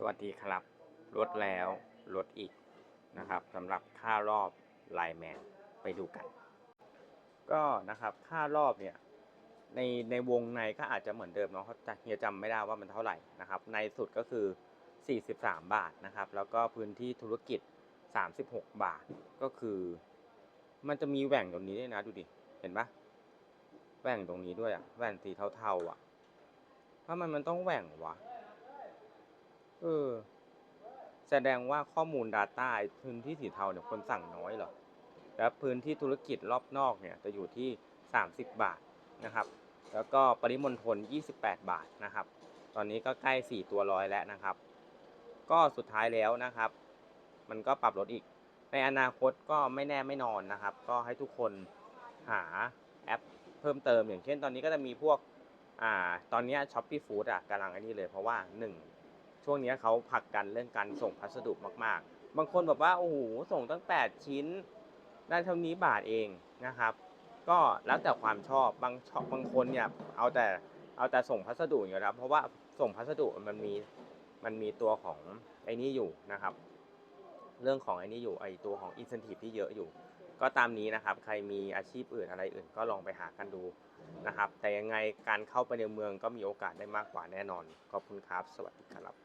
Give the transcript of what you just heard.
สวัสดีครับ ลดแล้ว ลดอีกนะครับสำหรับค่ารอบไลแมนไปดูกัน ก็นะครับค่ารอบเนี่ยในในวงในก็อาจจะเหมือนเดิมเนาะเพราะเฮียจำไม่ได้ว่ามันเท่าไหร่นะครับ ในสุดก็คือ 43 บาทนะครับ แล้วก็พื้นที่ธุรกิจ 36 บาทก็คือ มันจะมีแหว่งตรงนี้ด้วยนะดูดิเห็นปะแหว่งตรงนี้ด้วยอะแหว่งสีเทาๆอะทำไมมันต้องแหว่งวะ เออ แสดงว่าข้อมูล Data ไอ้พื้นที่สีเทาเนี่ยคนสั่งน้อยเหรอ แล้วพื้นที่ธุรกิจรอบนอกเนี่ยจะอยู่ที่ 30 บาทนะครับ แล้วก็ปริมณฑล28 บาทนะครับ ตอนนี้ก็ใกล้ 4 ตัวร้อยแล้วนะครับ ก็สุดท้ายแล้วนะครับ มันก็ปรับลดอีก ในอนาคตก็ไม่แน่ไม่นอนนะครับ ก็ให้ทุกคนหาแอปเพิ่มเติมอย่างเช่นตอนนี้ก็จะมีพวกอ่าตอนนี้ช้อปปี้ฟู้ดอะกำลังไอ้นี่เลยเพราะว่าหนึ่ง ช่วงนี้เขาผลักดันเรื่องการส่งพัสดุมาก ๆ บางคนแบบว่าโอ้โหส่งตั้ง 8 ชิ้น ได้เท่านี้บาทเองนะครับ ก็แล้วแต่ความชอบบางชอบบางคนเนี่ยเอาแต่เอาแต่ส่งพัสดุอย่างเดียวนะครับเพราะว่าส่งพัสดุมันมีมันมีตัวของไอ้นี่อยู่นะครับ เรื่องของไอ้นี่อยู่ไอ้ตัวของ incentive ที่เยอะอยู่ ก็ตามนี้นะครับ ใครมีอาชีพอื่นอะไรอื่น ก็ลองไปหากันดูนะครับ แต่ยังไงการเข้าไปในเมืองก็มีโอกาสได้มากกว่าแน่นอนขอบคุณครับ สวัสดีครับ